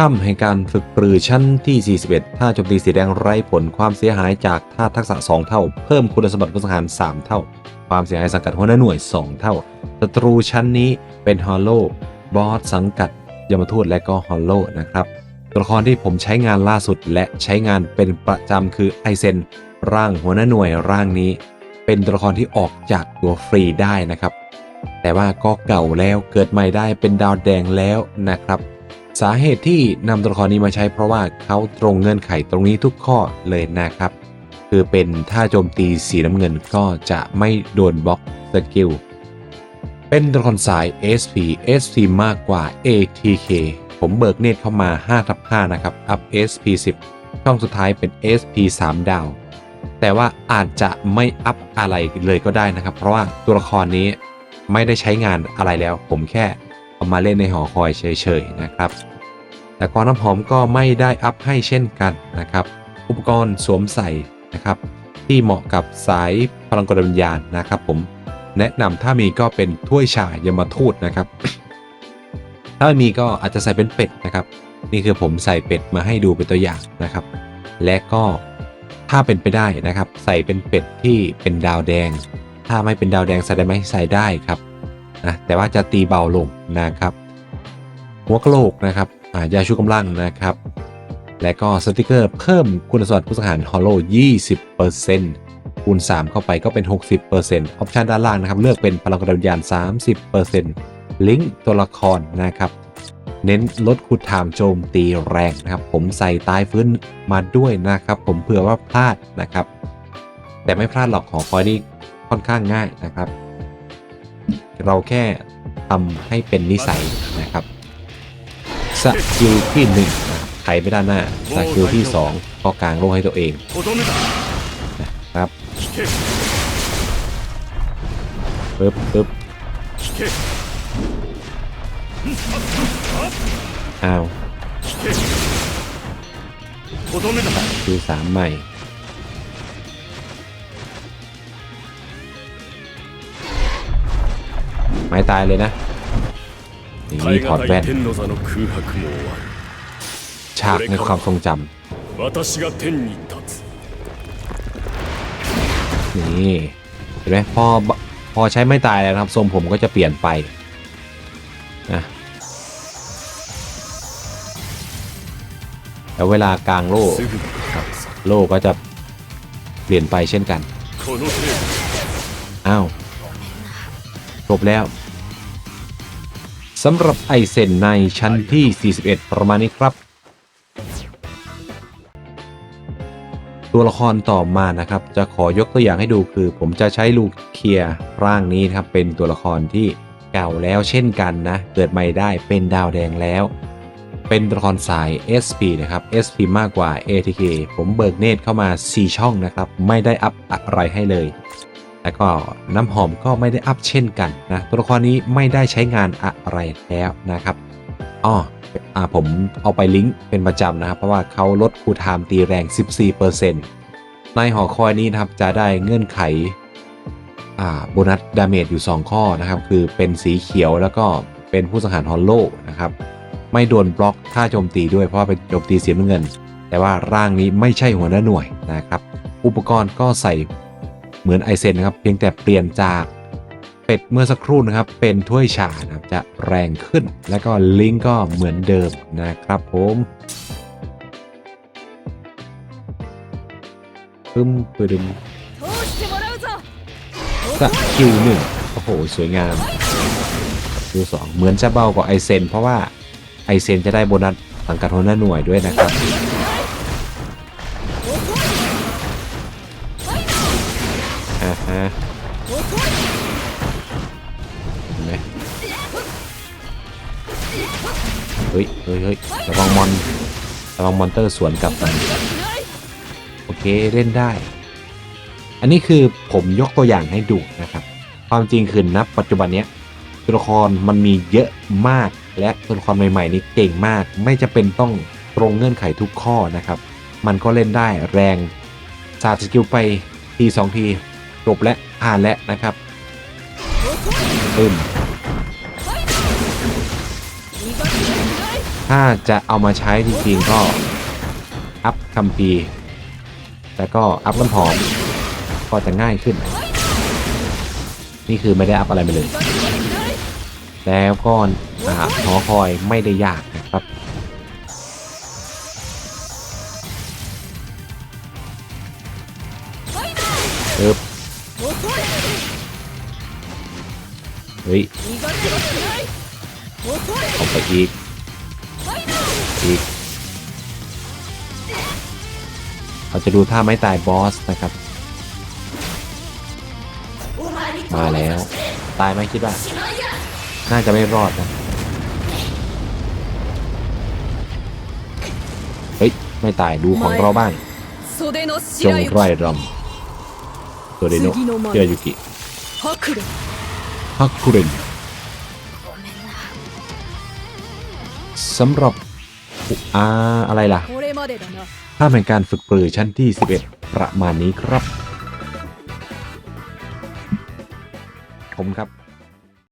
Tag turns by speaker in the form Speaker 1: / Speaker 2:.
Speaker 1: ถ้ำแห่งการฝึกปรือชั้นที่ 41ถ้าโจมตีสีแดงไร้ผลความเสียหายจากท่าทักษะ 2 เท่า เพิ่มคุณสมบัติผู้สังหาร 3 เท่า ความเสียหายสังกัดหัวหน้าหน่วย 2 เท่าศัตรูชั้นนี้เป็นฮอลโลบอสสังกัดยมทูตและก็ฮอลโลนะครับตัวละครที่ผมใช้งานล่าสุดและใช้งานเป็นประจำคือไอเซนร่างหัวหน้าหน่วยร่างนี้ เป็นตัวละครที่ออกจากตัวฟรีได้นะครับ แต่ว่าก็เก่าแล้วเกิดใหม่ได้เป็นดาวแดงแล้วนะครับ สาเหตุที่นำตัวละครนี้มาใช้เพราะว่าเขาตรงเงื่อนไขตรงนี้ทุกข้อเลยนะครับ คือเป็นท่าโจมตีสีน้ำเงินก็จะไม่โดนบล็อกสกิลเป็นตัวละครสาย SP SP มากกว่า ATK ผมเบิกเนตรเข้ามา5ทับ5นะครับ อัพ SP 10 ช่องสุดท้ายเป็น SP 3 ดาว แต่ว่าอาจจะไม่อัพอะไรเลยก็ได้นะครับ เพราะว่าตัวละครนี้ไม่ได้ใช้งานอะไรแล้ว ผมแค่ เอามาเล่นในหอคอยเฉยๆนะครับ แต่กรน้ำหอมก็ไม่ได้อัพให้เช่นกันนะครับ อุปกรณ์สวมใส่นะครับ ที่เหมาะกับสายพลังกดวิญญาณนะครับ ผมแนะนำถ้ามีก็เป็นถ้วยชายมทูตนะครับ ถ้าไม่มีก็อาจจะใส่เป็นเป็ดนะครับ นี่คือผมใส่เป็ดมาให้ดูเป็นตัวอย่างนะครับ และก็ถ้าเป็นไปได้นะครับ ใส่เป็นเป็ดที่เป็นดาวแดง ถ้าไม่เป็นดาวแดงใส่ได้ไหมใส่ได้ครับ นะแต่ว่าจะตีเบาลงนะครับ หัวกะโหลกนะครับอ่ายาชูกำลังนะครับ และก็สติกเกอร์เพิ่มคุณสมบัติผู้สังหารฮอลโล20%คูณ 3 เข้าไปก็เป็น 60%ออปชันด้านล่างนะครับ เลือกเป็นพลังกระดานวิญญาณ30%ลิงก์ตัวละครนะครับ เน้นลดคูณไทม์โจมตีแรงนะครับ ผมใส่ตายฟื้นมาด้วยนะครับ ผมเผื่อว่าพลาดนะครับ แต่ไม่พลาดหรอกของคอยนี่ค่อนข้างง่ายนะครับ เราแค่ทำให้เป็นนิสัยนะครับสกิลที่1นะไถไปด้านหน้าสกิลที่2ก็กลางโลกให้ตัวเองนะครับปึ๊บปึ๊บอ้าวคือสามใหม่ ไม้ตายเลยนะนี่ถอดแว่นฉากในความทรงจำนี่เห็นไหมพอพอใช้ไม่ตายแล้วครับทรงผมก็จะเปลี่ยนไปนะแล้วเวลากลางโล
Speaker 2: ก
Speaker 1: โลกก็จะเปลี่ยนไปเช่นกัน อ้าว จบแล้วสำหรับไอเซนในชั้นที่ 41 ประมาณนี้ครับ ตัวละครต่อมานะครับ จะขอยกตัวอย่างให้ดูคือ ผมจะใช้ลูกเคียร์ร่างนี้นะครับ เป็นตัวละครที่เก่าแล้วเช่นกันนะ เกิดใหม่ได้เป็นดาวแดงแล้ว เป็นตัวละครสาย SP นะครับ SP มากกว่า ATK ผมเบิกเนตรเข้ามา 4 ช่องนะครับ ไม่ได้อัพอะไรให้เลย แล้วก็น้ำหอมก็ไม่ได้อัพเช่นกันนะตัวละครนี้ไม่ได้ใช้งานอะไรแล้วนะครับอ๋ออ่าผมเอาไปลิงก์เป็นประจำนะครับ เพราะว่าเขาลดคูลไทม์ตีแรง 14%ในหอคอยนี้นะครับจะได้เงื่อนไขอ่าโบนัสดาเมจอยู่ 2 ข้อนะครับ คือเป็นสีเขียวแล้วก็เป็นผู้สังหารฮอลโลนะครับ ไม่โดนบล็อกค่าโจมตีด้วยเพราะเป็นโจมตีเสียเงิน แต่ว่าร่างนี้ไม่ใช่หัวหน้าหน่วยนะครับ อุปกรณ์ก็ใส่ เหมือนไอเซนนะครับเพียงแต่เปลี่ยนจากเป็ดเมื่อสักครู่นะครับเป็นถ้วยชานะครับจะแรงขึ้น แล้วก็ลิงก์ก็เหมือนเดิมนะครับผมปึ้มปึ้มสกิวหนึ่งโอ้โห สวยงามดูสองเหมือนจะเบากว่าไอเซน เพราะว่าไอเซนจะได้โบนัสสังกัดหัวหน้าหน่วยด้วยนะครับ เฮ้ยเฮ้ยเฮ้ยระวังมอนระวังมอนเตอร์สวนกลับมาโอเคเล่นได้ อันนี้คือผมยกตัวอย่างให้ดูนะครับ ความจริงคือนับปัจจุบันเนี้ยตัวละครมันมีเยอะมาก และตัวละครใหม่ๆนี้เก่งมาก ไม่จะเป็นต้องตรงเงื่อนไขทุกข้อนะครับ มันก็เล่นได้แรงสาดสกิลไปทีสองทีจบและผ่านแล้วนะครับปึ้ม ถ้าจะเอามาใช้จริงๆก็ อัพคัมพีแต่ก็อัพน้ำหอมก็จะง่ายขึ้น นี่คือไม่ได้อัพอะไรไปเลย แล้วก็หอคอยไม่ได้ยากนะครับเอ๊บเฮ้ยผมไปอีก อีก เราจะดูท่าไม่ตายบอสนะครับ มาแล้ว ตายไหมคิดว่า น่าจะไม่รอดนะ เฮ้ย ไม่ตายดูของเราบ้างจงไร่รำตัวเดโนเชียยุกิฮักคุเรนสำหรับ อ่าอะไรล่ะภาพแห่งการฝึกปรือชั้นที่ 11 ประมาณนี้ครับ ผมครับ